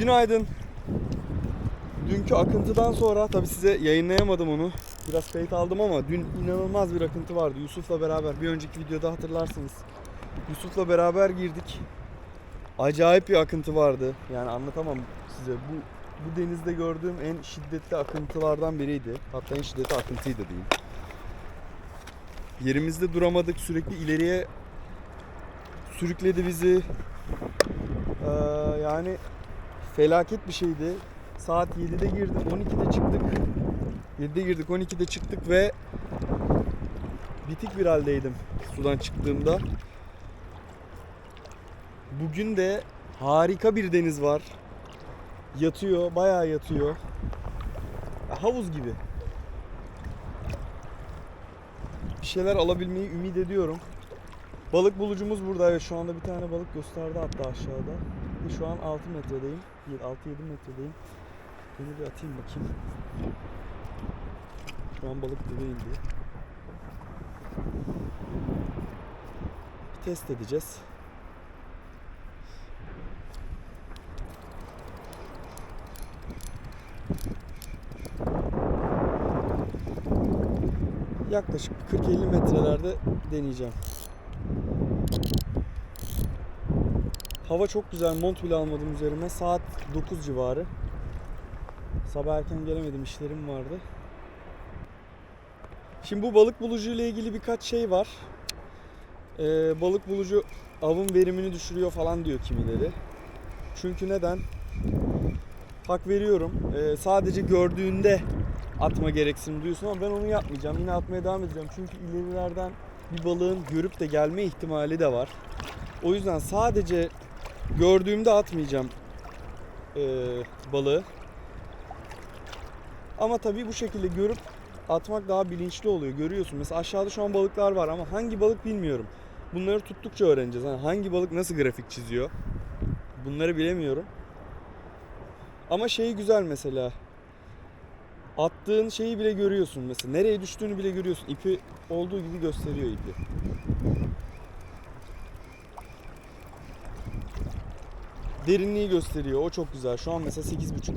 Günaydın. Dünkü akıntıdan sonra tabi size yayınlayamadım onu. Biraz kayıt aldım ama dün inanılmaz bir akıntı vardı. Yusuf'la beraber bir önceki videoda hatırlarsınız. Yusuf'la beraber girdik. Acayip bir akıntı vardı. Yani anlatamam size. Bu bu denizde gördüğüm en şiddetli akıntılardan biriydi. Hatta en şiddetli akıntıydı diyeyim. Yerimizde duramadık. Sürekli ileriye sürükledi bizi. Ee, yani felaket bir şeydi. Saat 7'de girdim, 12'de çıktık. 7'de girdik, 12'de çıktık ve bitik bir haldeydim sudan çıktığımda. Bugün de harika bir deniz var. Yatıyor, bayağı yatıyor. Ya, Havuz gibi. Bir şeyler alabilmeyi ümit ediyorum. Balık bulucumuz burada. Evet şu anda bir tane balık gösterdi hatta aşağıda. Şu an 6 metredeyim. 6-7 metredeyim. Beni bir atayım bakayım. Şu an balık dibe indi. Bir test edeceğiz. Yaklaşık 40-50 metrelerde deneyeceğim. Hava çok güzel. Mont bile almadım üzerime. Saat 9 civarı. Sabah erken gelemedim. işlerim vardı. Şimdi bu balık bulucu ile ilgili birkaç şey var. Ee, balık bulucu avın verimini düşürüyor falan diyor kimileri. Çünkü neden? Hak veriyorum. Ee, sadece gördüğünde atma gereksinim duyuyorsun ama ben onu yapmayacağım. Yine atmaya devam edeceğim. Çünkü ilerilerden bir balığın görüp de gelme ihtimali de var. O yüzden sadece gördüğümde atmayacağım ee, balığı. Ama tabii bu şekilde görüp atmak daha bilinçli oluyor. Görüyorsun. Mesela aşağıda şu an balıklar var ama hangi balık bilmiyorum. Bunları tuttukça öğreneceğiz. Yani hangi balık nasıl grafik çiziyor? Bunları bilemiyorum. Ama şey güzel mesela. Attığın şeyi bile görüyorsun mesela. Nereye düştüğünü bile görüyorsun. İpi olduğu gibi gösteriyor ipi. Derinliği gösteriyor. O çok güzel. Şu an mesela 8,5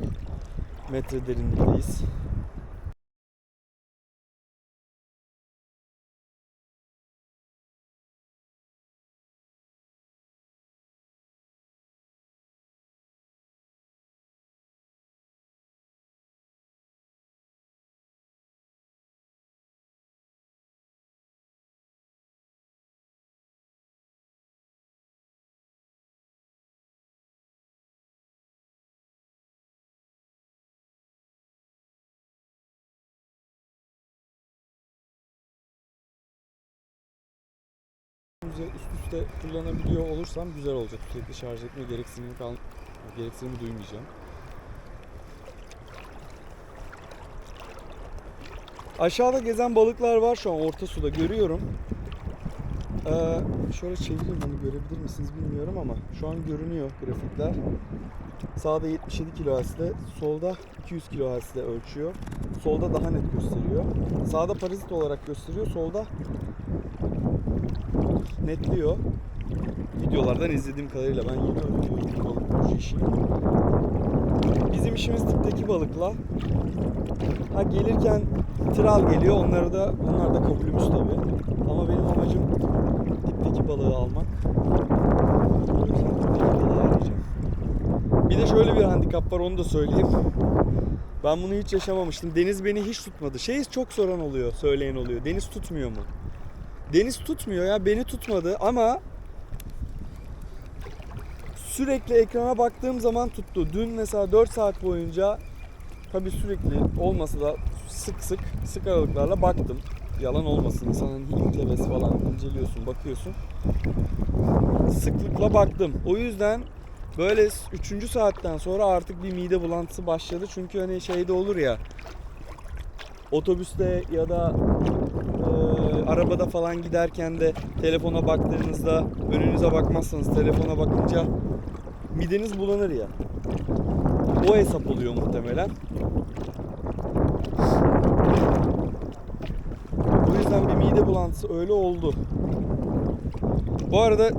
metre derinlikteyiz. Üze- üst üste kullanabiliyor olursam güzel olacak. Sürekli şarj etme gereksinimi kal gereksinimi duymayacağım. Aşağıda gezen balıklar var şu an orta suda görüyorum. Ee, şöyle çevireyim hani görebilir misiniz bilmiyorum ama şu an görünüyor grafikler. Sağda 77 kHz ile solda 200 kHz ile ölçüyor. Solda daha net gösteriyor. Sağda parazit olarak gösteriyor. Solda netliyor. Videolardan izlediğim kadarıyla ben yeni öğreniyorum balık işini. Bizim işimiz dipteki balıkla. Ha gelirken tral geliyor. Onları da onlar da kabulümüz tabii. Ama benim amacım dipteki balığı almak. Bir de şöyle bir handikap var onu da söyleyeyim. Ben bunu hiç yaşamamıştım. Deniz beni hiç tutmadı. Şey çok soran oluyor, söyleyen oluyor. Deniz tutmuyor mu? Deniz tutmuyor ya beni tutmadı ama sürekli ekrana baktığım zaman tuttu. Dün mesela 4 saat boyunca tabi sürekli olmasa da sık sık sık aralıklarla baktım. Yalan olmasın insanın heves falan inceliyorsun bakıyorsun. Sıklıkla baktım. O yüzden böyle 3. saatten sonra artık bir mide bulantısı başladı. Çünkü hani şeyde olur ya otobüste ya da arabada falan giderken de telefona baktığınızda önünüze bakmazsanız telefona bakınca mideniz bulanır ya. O hesap oluyor muhtemelen. O yüzden bir mide bulantısı öyle oldu. Bu arada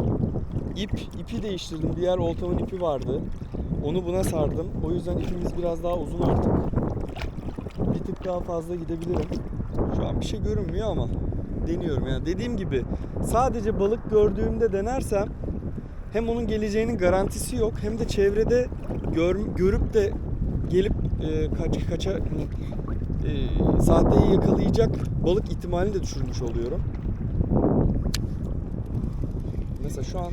ip ipi değiştirdim. Diğer oltamın ipi vardı. Onu buna sardım. O yüzden ipimiz biraz daha uzun artık. Bir tık daha fazla gidebilirim. Şu an bir şey görünmüyor ama deniyorum yani. Dediğim gibi sadece balık gördüğümde denersem hem onun geleceğinin garantisi yok hem de çevrede gör, görüp de gelip e, kaç kaça e, sahteyi yakalayacak balık ihtimalini de düşürmüş oluyorum. Mesela şu an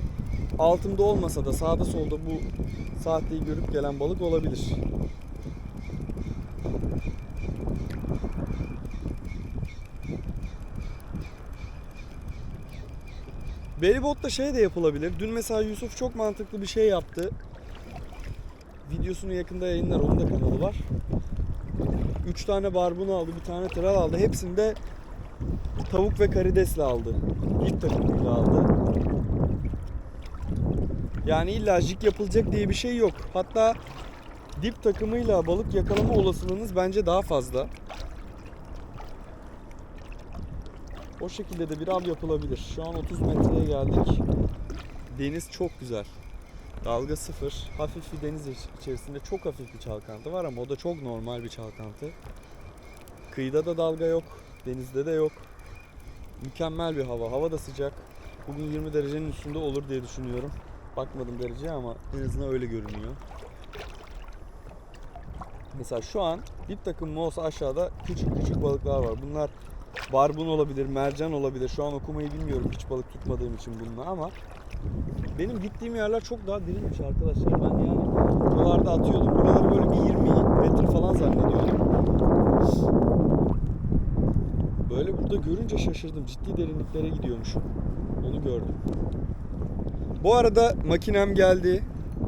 altımda olmasa da sağda solda bu sahteyi görüp gelen balık olabilir. Feribot'ta şey de yapılabilir. Dün mesela Yusuf çok mantıklı bir şey yaptı. Videosunu yakında yayınlar. Onun da kanalı var. 3 tane barbun aldı, bir tane tral aldı. Hepsinde tavuk ve karidesle aldı. İlk takımıyla aldı. Yani illa jig yapılacak diye bir şey yok. Hatta dip takımıyla balık yakalama olasılığınız bence daha fazla. O şekilde de bir av yapılabilir. Şu an 30 metreye geldik. Deniz çok güzel. Dalga sıfır. Hafif bir deniz iç- içerisinde çok hafif bir çalkantı var ama o da çok normal bir çalkantı. Kıyıda da dalga yok. Denizde de yok. Mükemmel bir hava. Hava da sıcak. Bugün 20 derecenin üstünde olur diye düşünüyorum. Bakmadım dereceye ama en azından öyle görünüyor. Mesela şu an dip takım olsa aşağıda küçük küçük balıklar var. Bunlar barbun olabilir, mercan olabilir. Şu an okumayı bilmiyorum hiç balık tutmadığım için bununla ama benim gittiğim yerler çok daha derinmiş arkadaşlar. Ben yani buralarda atıyordum. Buraları böyle bir 20 metre falan zannediyordum. Böyle burada görünce şaşırdım. Ciddi derinliklere gidiyormuşum. Onu gördüm. Bu arada makinem geldi.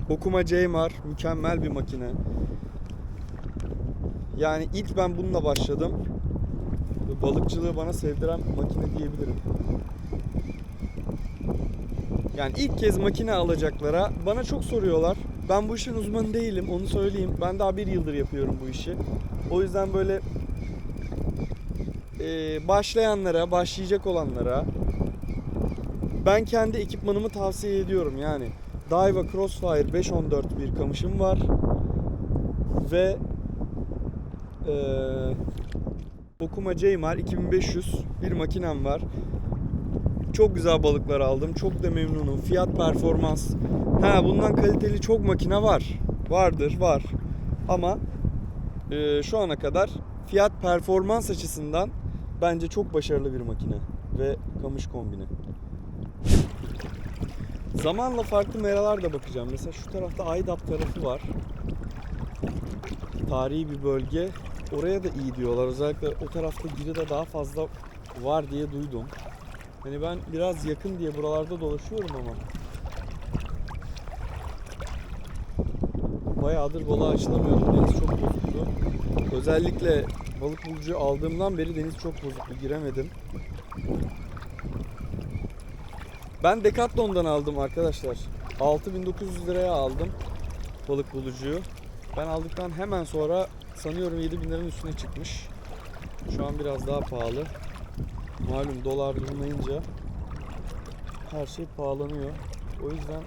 Okuma Ceymar. Mükemmel bir makine. Yani ilk ben bununla başladım. Balıkçılığı bana sevdiren makine diyebilirim. Yani ilk kez makine alacaklara bana çok soruyorlar. Ben bu işin uzmanı değilim onu söyleyeyim. Ben daha bir yıldır yapıyorum bu işi. O yüzden böyle e, başlayanlara, başlayacak olanlara ben kendi ekipmanımı tavsiye ediyorum. Yani Daiwa Crossfire 514 bir kamışım var. Ve e, Okuma Ceymar 2500 bir makinem var. Çok güzel balıklar aldım. Çok da memnunum. Fiyat performans. Ha bundan kaliteli çok makine var. Vardır, var. Ama e, şu ana kadar fiyat performans açısından bence çok başarılı bir makine ve kamış kombini. Zamanla farklı meralar da bakacağım. Mesela şu tarafta Aydap tarafı var. Tarihi bir bölge. Oraya da iyi diyorlar. Özellikle o tarafta giri de daha fazla var diye duydum. Hani ben biraz yakın diye buralarda dolaşıyorum ama. Bayağıdır balığa açılamıyordum. Deniz çok bozuktu. Özellikle balık bulucu aldığımdan beri deniz çok bozuktu. Giremedim. Ben Decathlon'dan aldım arkadaşlar. 6900 liraya aldım balık bulucuyu. Ben aldıktan hemen sonra sanıyorum 7000 liranın üstüne çıkmış. Şu an biraz daha pahalı. Malum dolar durmayınca her şey pahalanıyor. O yüzden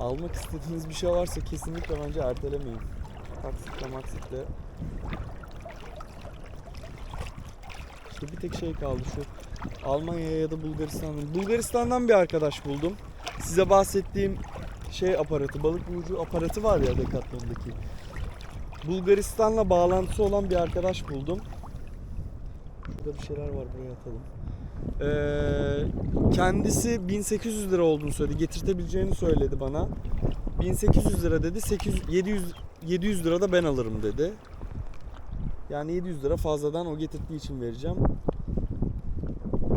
almak istediğiniz bir şey varsa kesinlikle bence ertelemeyin. Taksitle maksitle. İşte bir tek şey kaldı şu Almanya ya da Bulgaristan'dan. Bulgaristan'dan bir arkadaş buldum. Size bahsettiğim şey aparatı, balık bulucu aparatı var ya Decathlon'daki. Bulgaristan'la bağlantısı olan bir arkadaş buldum. Şurada bir şeyler var buraya atalım. Ee, kendisi 1800 lira olduğunu söyledi. Getirtebileceğini söyledi bana. 1800 lira dedi. 800 700 700 lira da ben alırım dedi. Yani 700 lira fazladan o getirdiği için vereceğim.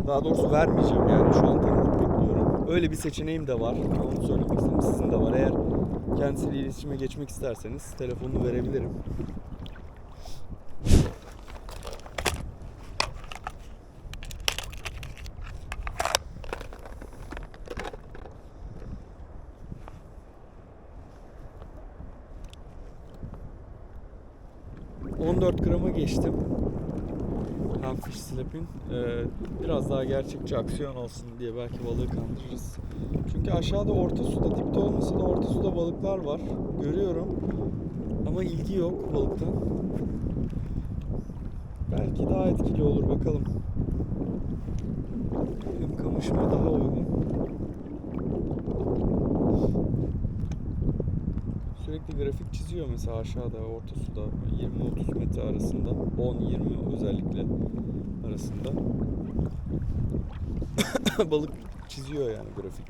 Daha doğrusu vermeyeceğim yani şu an tanıdık bekliyorum. Öyle bir seçeneğim de var. Onu söylemek istedim. Sizin de var. Eğer kendisiyle iletişime geçmek isterseniz telefonunu verebilirim. ...14 grama geçtim. One Fish Slap'in e, biraz daha gerçekçi aksiyon olsun diye belki balığı kandırırız. Çünkü aşağıda orta suda, dipte olmasa da orta suda balıklar var. Görüyorum. Ama ilgi yok balıktan. Belki daha etkili olur bakalım. Hem kamışıma daha uygun. Sürekli grafik çiziyor mesela aşağıda orta suda 20-30 metre arasında 10-20 özellikle arasında balık çiziyor yani grafik.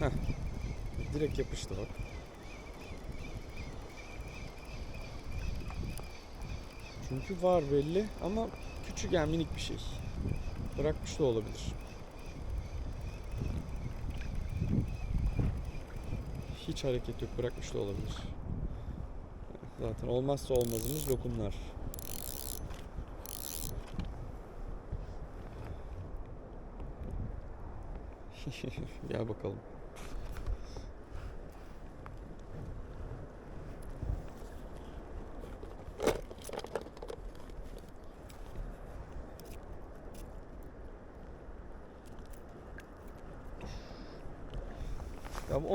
Heh. Direkt yapıştı bak. Çünkü var belli ama küçük yani minik bir şey. Bırakmış da olabilir. Hiç hareket yok bırakmış da olabilir. Zaten olmazsa olmazımız lokumlar. Gel bakalım.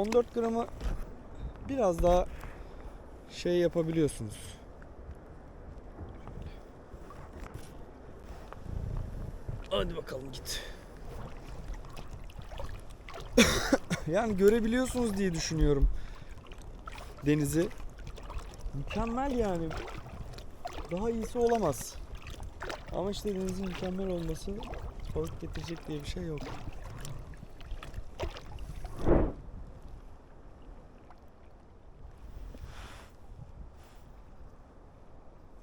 14 grama biraz daha şey yapabiliyorsunuz. Hadi bakalım git. yani görebiliyorsunuz diye düşünüyorum denizi. Mükemmel yani. Daha iyisi olamaz. Ama işte denizin mükemmel olması balık getirecek diye bir şey yok.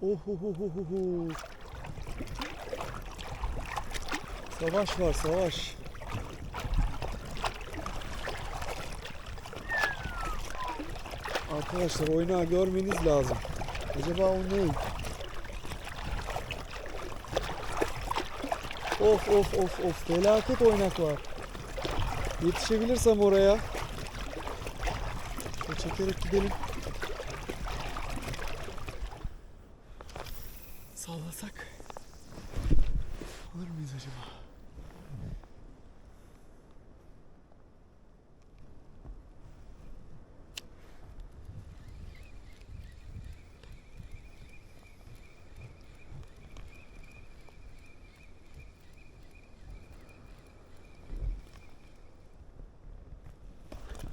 Oh, oh, oh. Savaş var savaş. Arkadaşlar oynağı görmeniz lazım. Acaba o ne? Of of of of felaket oynak var. Yetişebilirsem oraya. Çekerek gidelim.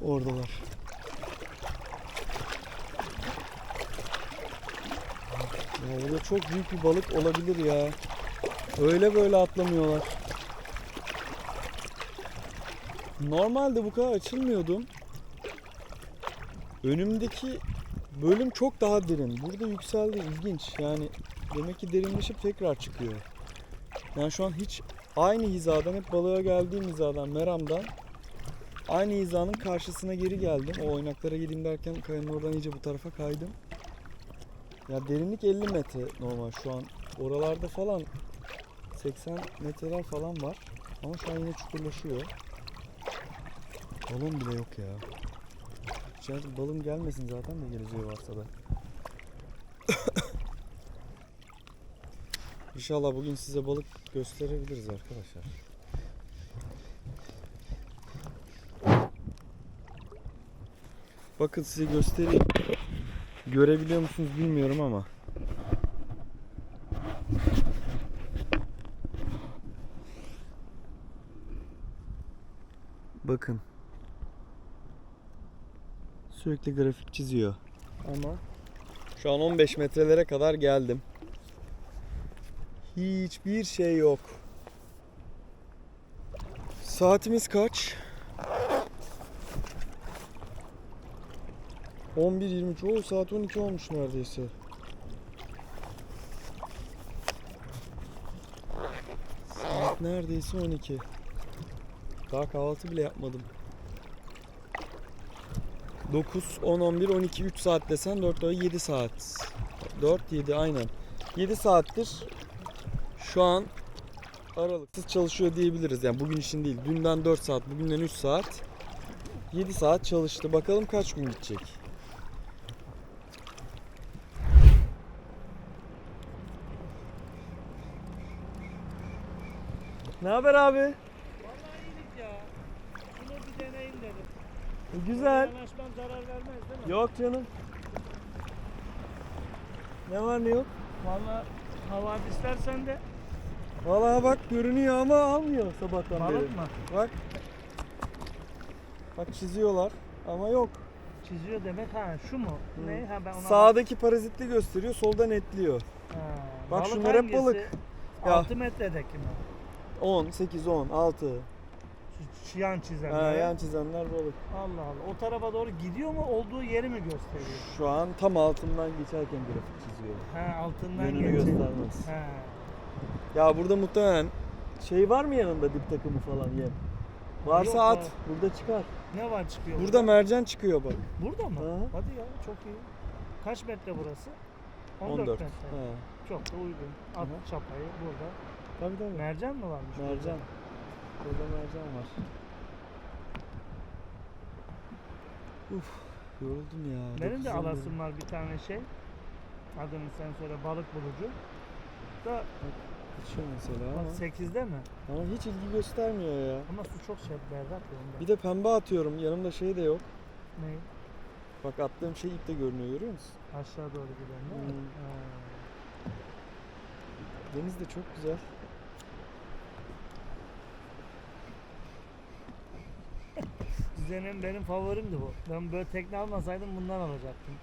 Oradalar. Ya burada çok büyük bir balık olabilir ya. Öyle böyle atlamıyorlar. Normalde bu kadar açılmıyordum. Önümdeki bölüm çok daha derin. Burada yükseldi ilginç. Yani demek ki derinleşip tekrar çıkıyor. Yani şu an hiç aynı hizadan hep balığa geldiğim hizadan Meram'dan aynı hizanın karşısına geri geldim. O oynaklara gideyim derken kayanın oradan iyice bu tarafa kaydım. Ya derinlik 50 metre normal şu an. Oralarda falan 80 metreler falan var. Ama şu an yine çukurlaşıyor. Balon bile yok ya. İçeride balım gelmesin zaten de geleceği varsa da. İnşallah bugün size balık gösterebiliriz arkadaşlar. Bakın size göstereyim. Görebiliyor musunuz bilmiyorum ama. Bakın. Sürekli grafik çiziyor. Ama şu an 15 metrelere kadar geldim. Hiçbir şey yok. Saatimiz kaç? 11.23. Oo saat 12 olmuş neredeyse. Saat neredeyse 12. Daha kahvaltı bile yapmadım. 9, 10, 11, 12, 3 saat desen 4 daha 7 saat. 4, 7 aynen. 7 saattir şu an aralıksız çalışıyor diyebiliriz. Yani bugün için değil. Dünden 4 saat, bugünden 3 saat. 7 saat çalıştı. Bakalım kaç gün gidecek. Ne haber abi? Vallahi iyilik ya. Şunu bir deneyin dedim. Güzel. Yanaşmam zarar vermez değil mi? Yok canım. Ne var ne yok? Vallahi havadisler sende. Vallahi bak görünüyor ama almıyor sabahtan beri. Balık mı? Bak. Bak çiziyorlar ama yok. Çiziyor demek ha şu mu? Hı. Ne? Ha ben ona Sağdaki parazitli gösteriyor, solda netliyor. Ha, Bak balık şunlar hep balık. Ya. 6 metredeki mi? 10, 8, 10, 6. Şu, şu yan çizenler. Ha, yan çizenler balık. Allah Allah. O tarafa doğru gidiyor mu? Olduğu yeri mi gösteriyor? Şu an tam altından geçerken grafik çiziyor. Ha altından Yönünü geçecek. göstermez. Ha. Ya burada muhtemelen şey var mı yanında dip takımı falan yem? Varsa Yok at. abi. Burada çıkar. Ne var çıkıyor? Burada mercan çıkıyor bak. Burada mı? Ha. Hadi ya çok iyi. Kaç metre burası? 14, 14. metre. Ha. Çok da uygun. At Hı. çapayı burada. Tabii tabii. Mercan mı varmış? Mercan. Burada mercan var. Uf, yoruldum ya. Benim de alasım var bir tane şey. Adını sen söyle balık bulucu. Da Kaçıyor mesela ama. bak 8'de mi? Ama hiç ilgi göstermiyor ya. Ama su çok şey berrak ya. Bir de pembe atıyorum. Yanımda şey de yok. Ne? Bak attığım şey ipte görünüyor görüyor musun? Aşağı doğru giden değil mi? Hmm. Ha. Deniz de çok güzel. Düzenim benim favorimdi bu. Ben böyle tekne almasaydım bundan alacaktım.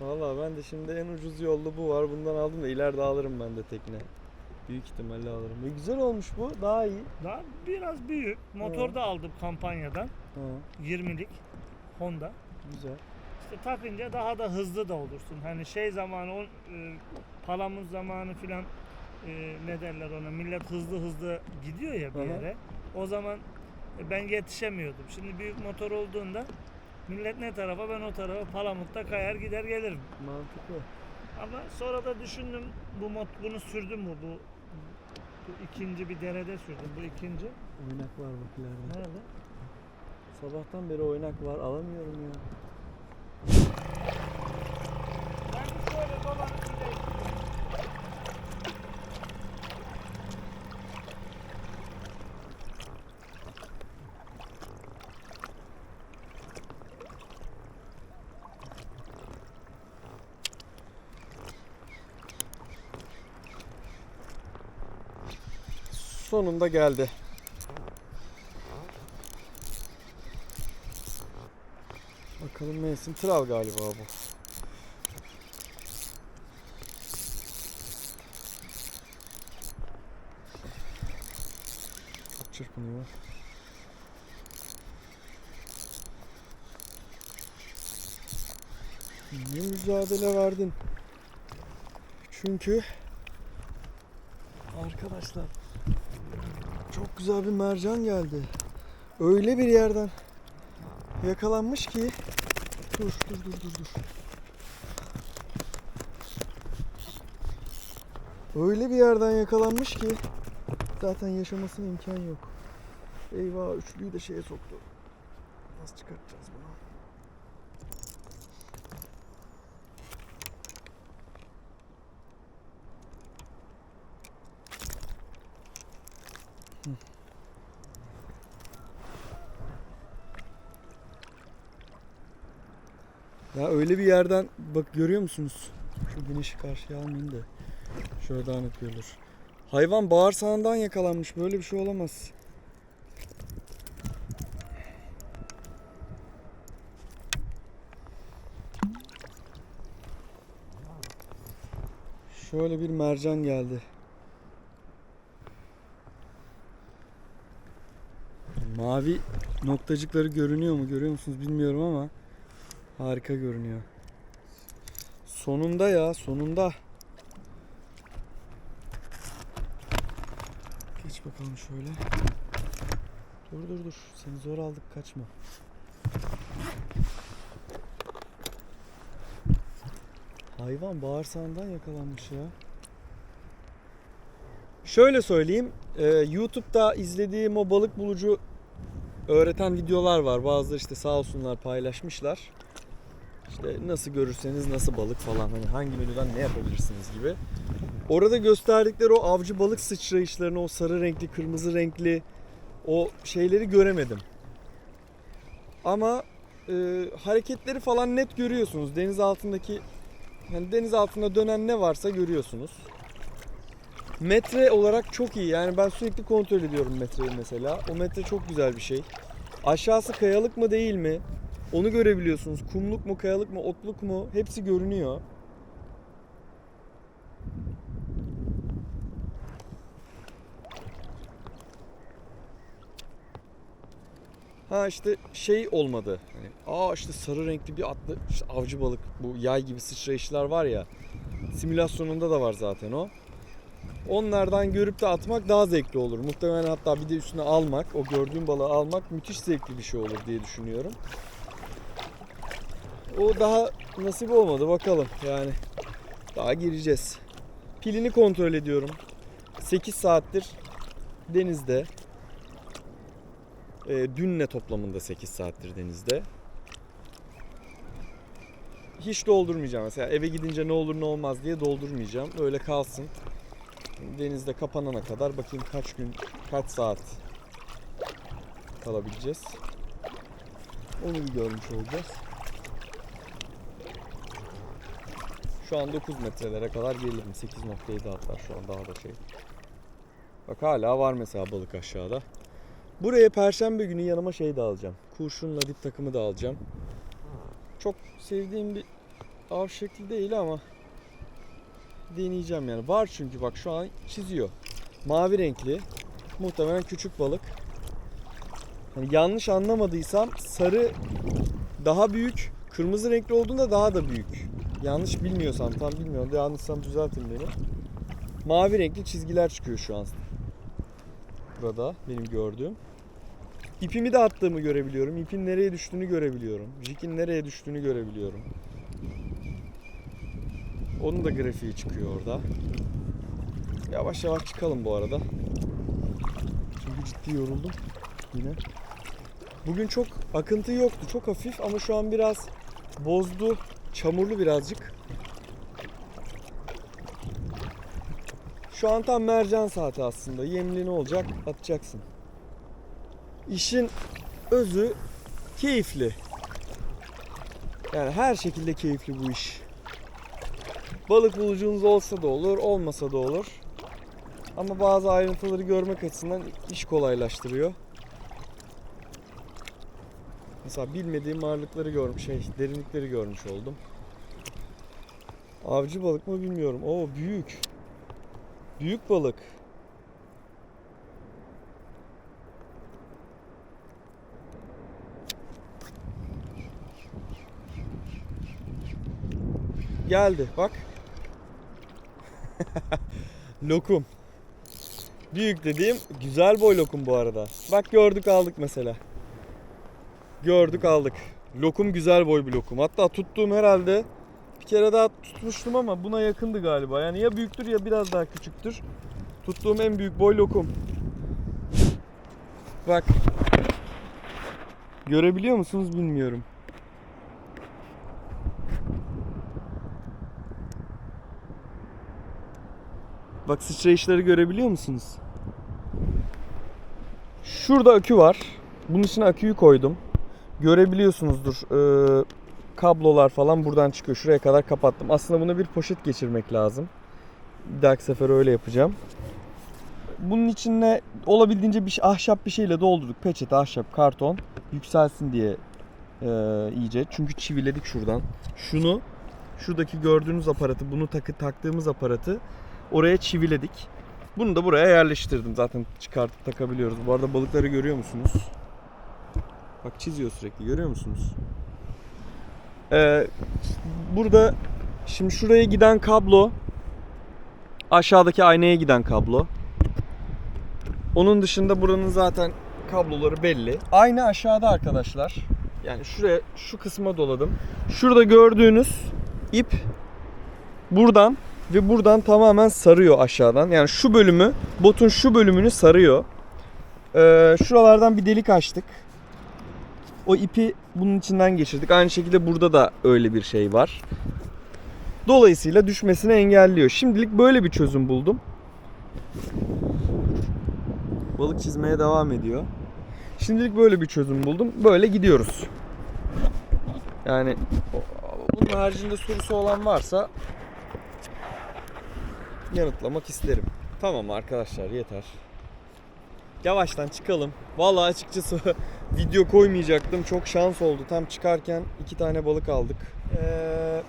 Valla ben de şimdi en ucuz yollu bu var. Bundan aldım da ileride alırım ben de tekne. Büyük ihtimalle alırım. E, güzel olmuş bu. Daha iyi. Daha biraz büyük. Motor da aldım kampanyadan. Ha, 20'lik Honda. güzel. İşte takınca daha da hızlı da olursun. Hani şey zamanı o e, palamut zamanı filan e, ne derler ona millet hızlı hızlı gidiyor ya bir Hı hı. yere. O zaman ben yetişemiyordum. Şimdi büyük motor olduğunda millet ne tarafa ben o tarafa palamutta kayar gider gelirim. Mantıklı. Ama sonra da düşündüm bu mot bunu sürdüm mü bu bu ikinci bir derede sürdüm. Bu ikinci. Oynak var bak ileride. Nerede? Sabahtan beri oynak var. Alamıyorum ya. Ben bir şöyle dolanıp gideyim. Sonunda geldi. Bakalım mevsim tral galiba bu. Çok çırpınıyor. Ne mücadele verdin? Çünkü arkadaşlar çok güzel bir mercan geldi. Öyle bir yerden yakalanmış ki dur dur dur dur dur. Öyle bir yerden yakalanmış ki zaten yaşamasına imkan yok. Eyvah üçlüyü de şeye soktu. Nasıl çıkartacağız bunu? Ya öyle bir yerden bak görüyor musunuz? Şu güneşi karşıya almayayım da şöyle daha net görülür. Hayvan bağırsağından yakalanmış. Böyle bir şey olamaz. Şöyle bir mercan geldi. Mavi noktacıkları görünüyor mu görüyor musunuz bilmiyorum ama harika görünüyor. Sonunda ya sonunda. Geç bakalım şöyle. Dur dur dur seni zor aldık kaçma. Hayvan bağırsağından yakalanmış ya. Şöyle söyleyeyim. e, YouTube'da izlediğim o balık bulucu öğreten videolar var. Bazıları işte sağ olsunlar paylaşmışlar. İşte nasıl görürseniz nasıl balık falan hani hangi menüden ne yapabilirsiniz gibi. Orada gösterdikleri o avcı balık sıçrayışlarını, o sarı renkli, kırmızı renkli o şeyleri göremedim. Ama e, hareketleri falan net görüyorsunuz. Deniz altındaki hani deniz altında dönen ne varsa görüyorsunuz. Metre olarak çok iyi. Yani ben sürekli kontrol ediyorum metreyi mesela. O metre çok güzel bir şey. Aşağısı kayalık mı değil mi? Onu görebiliyorsunuz. Kumluk mu, kayalık mı, otluk mu? Hepsi görünüyor. Ha işte şey olmadı. Hani, aa işte sarı renkli bir atlı işte avcı balık bu yay gibi sıçrayışlar var ya. Simülasyonunda da var zaten o. Onlardan görüp de atmak daha zevkli olur. Muhtemelen hatta bir de üstüne almak, o gördüğüm balığı almak müthiş zevkli bir şey olur diye düşünüyorum. O daha nasip olmadı bakalım yani. Daha gireceğiz. Pilini kontrol ediyorum. 8 saattir denizde. E, dünle toplamında 8 saattir denizde. Hiç doldurmayacağım mesela eve gidince ne olur ne olmaz diye doldurmayacağım. Öyle kalsın. Denizde kapanana kadar bakayım kaç gün, kaç saat kalabileceğiz. Onu bir görmüş olacağız. Şu an 9 metrelere kadar geriledim. 8.7 hatta şu an daha da şey. Bak hala var mesela balık aşağıda. Buraya perşembe günü yanıma şey de alacağım. Kurşunla dip takımı da alacağım. Çok sevdiğim bir av şekli değil ama deneyeceğim yani. Var çünkü bak şu an çiziyor. Mavi renkli. Muhtemelen küçük balık. Hani yanlış anlamadıysam sarı daha büyük, kırmızı renkli olduğunda daha da büyük. Yanlış bilmiyorsam tam bilmiyorum. Yanlışsam düzeltin beni. Mavi renkli çizgiler çıkıyor şu an. Burada benim gördüğüm. İpimi de attığımı görebiliyorum. İpin nereye düştüğünü görebiliyorum. Jikin nereye düştüğünü görebiliyorum. Onun da grafiği çıkıyor orada. Yavaş yavaş çıkalım bu arada. Çünkü ciddi yoruldum yine. Bugün çok akıntı yoktu. Çok hafif ama şu an biraz bozdu. Çamurlu birazcık. Şu an tam mercan saati aslında. Yemli ne olacak? Atacaksın. İşin özü keyifli. Yani her şekilde keyifli bu iş. Balık bulucunuz olsa da olur, olmasa da olur. Ama bazı ayrıntıları görmek açısından iş kolaylaştırıyor. Mesela bilmediğim varlıkları görmüş, şey, derinlikleri görmüş oldum. Avcı balık mı bilmiyorum. Oo büyük. Büyük balık. Geldi bak. lokum. Büyük dediğim güzel boy lokum bu arada. Bak gördük aldık mesela. Gördük aldık. Lokum güzel boy bir lokum. Hatta tuttuğum herhalde bir kere daha tutmuştum ama buna yakındı galiba. Yani ya büyüktür ya biraz daha küçüktür. Tuttuğum en büyük boy lokum. Bak. Görebiliyor musunuz bilmiyorum. Bak sıçrayışları görebiliyor musunuz? Şurada akü var. Bunun içine aküyü koydum. Görebiliyorsunuzdur. Ee, kablolar falan buradan çıkıyor. Şuraya kadar kapattım. Aslında buna bir poşet geçirmek lazım. Bir dahaki sefer öyle yapacağım. Bunun içine olabildiğince bir ahşap bir şeyle doldurduk. Peçete, ahşap, karton yükselsin diye e, iyice. Çünkü çiviledik şuradan. Şunu, şuradaki gördüğünüz aparatı, bunu takı taktığımız aparatı oraya çiviledik. Bunu da buraya yerleştirdim. Zaten çıkartıp takabiliyoruz. Bu arada balıkları görüyor musunuz? Bak çiziyor sürekli. Görüyor musunuz? Ee, burada şimdi şuraya giden kablo aşağıdaki aynaya giden kablo. Onun dışında buranın zaten kabloları belli. Ayna aşağıda arkadaşlar. Yani şuraya şu kısma doladım. Şurada gördüğünüz ip buradan Ve buradan tamamen sarıyor aşağıdan. Yani şu bölümü, botun şu bölümünü sarıyor. Ee, şuralardan bir delik açtık. O ipi bunun içinden geçirdik. Aynı şekilde burada da öyle bir şey var. Dolayısıyla düşmesini engelliyor. Şimdilik böyle bir çözüm buldum. Balık çizmeye devam ediyor. Şimdilik böyle bir çözüm buldum. Böyle gidiyoruz. Yani bunun haricinde sorusu olan varsa yanıtlamak isterim. Tamam arkadaşlar yeter. Yavaştan çıkalım. Vallahi açıkçası video koymayacaktım. Çok şans oldu. Tam çıkarken iki tane balık aldık. Ee,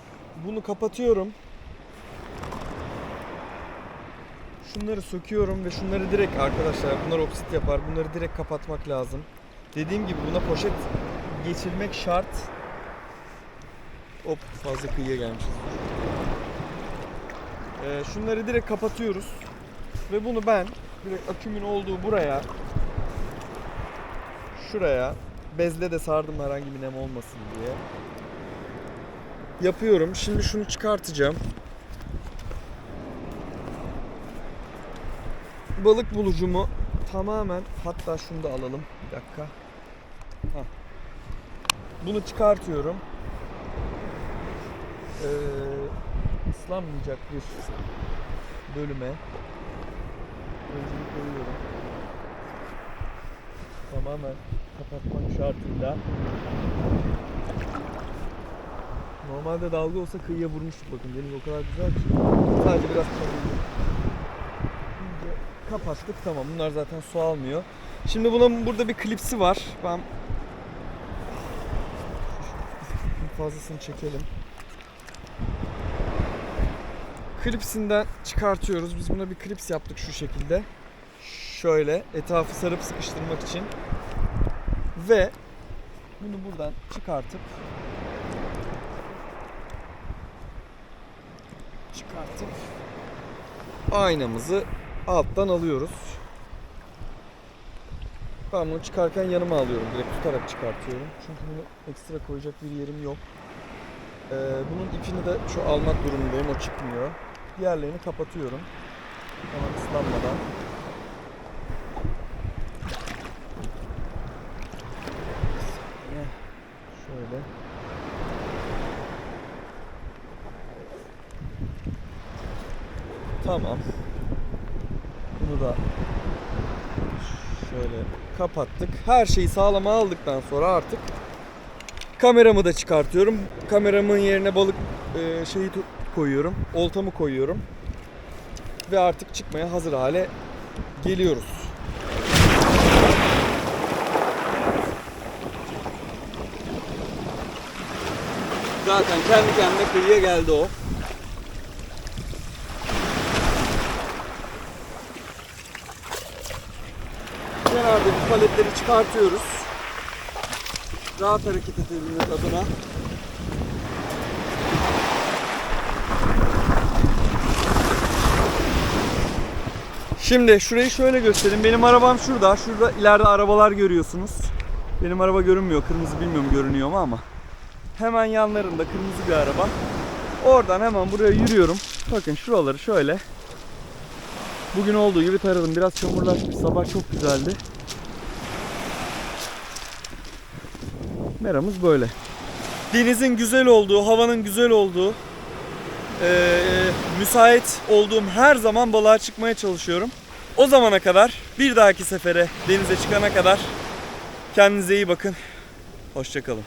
bunu kapatıyorum. Şunları söküyorum ve şunları direkt arkadaşlar bunlar oksit yapar. Bunları direkt kapatmak lazım. Dediğim gibi buna poşet geçirmek şart. Hop fazla kıyıya gelmişiz. Ee, şunları direkt kapatıyoruz. Ve bunu ben direkt akümün olduğu buraya şuraya bezle de sardım herhangi bir nem olmasın diye. Yapıyorum. Şimdi şunu çıkartacağım. Balık bulucumu tamamen hatta şunu da alalım. Bir dakika. Hah. Bunu çıkartıyorum. Ee, ıslanmayacak bir bölüme öncelik koyuyorum. Tamamen kapatmak şartıyla. Normalde dalga olsa kıyıya vurmuştuk bakın deniz o kadar güzel ki. Sadece biraz. İyice kapattık tamam bunlar zaten su almıyor. Şimdi bunun burada bir klipsi var. Ben fazlasını çekelim. Klipsinden çıkartıyoruz. Biz buna bir klips yaptık şu şekilde. Şöyle etrafı sarıp sıkıştırmak için. Ve bunu buradan çıkartıp çıkartıp aynamızı alttan alıyoruz. Ben bunu çıkarken yanıma alıyorum. Direkt tutarak çıkartıyorum. Çünkü bunu ekstra koyacak bir yerim yok. Ee, bunun ipini de şu almak durumundayım. O çıkmıyor. Diğerlerini kapatıyorum. Hemen ıslanmadan. Şöyle. Tamam. Bunu da şöyle kapattık. Her şeyi sağlama aldıktan sonra artık kameramı da çıkartıyorum. Kameramın yerine balık e, şeyi koyuyorum. Oltamı koyuyorum. Ve artık çıkmaya hazır hale geliyoruz. Zaten kendi kendine kıyıya geldi o. Kenardaki paletleri çıkartıyoruz. Rahat hareket edebilmek adına. Şimdi şurayı şöyle göstereyim. Benim arabam şurada. Şurada ileride arabalar görüyorsunuz. Benim araba görünmüyor. Kırmızı bilmiyorum görünüyor mu ama. Hemen yanlarında kırmızı bir araba. Oradan hemen buraya yürüyorum. Bakın şuraları şöyle. Bugün olduğu gibi taradım. Biraz çamurlaşmış. Sabah çok güzeldi. Meramız böyle. Denizin güzel olduğu, havanın güzel olduğu, eee, müsait olduğum her zaman balığa çıkmaya çalışıyorum. O zamana kadar, bir dahaki sefere denize çıkana kadar kendinize iyi bakın. Hoşçakalın.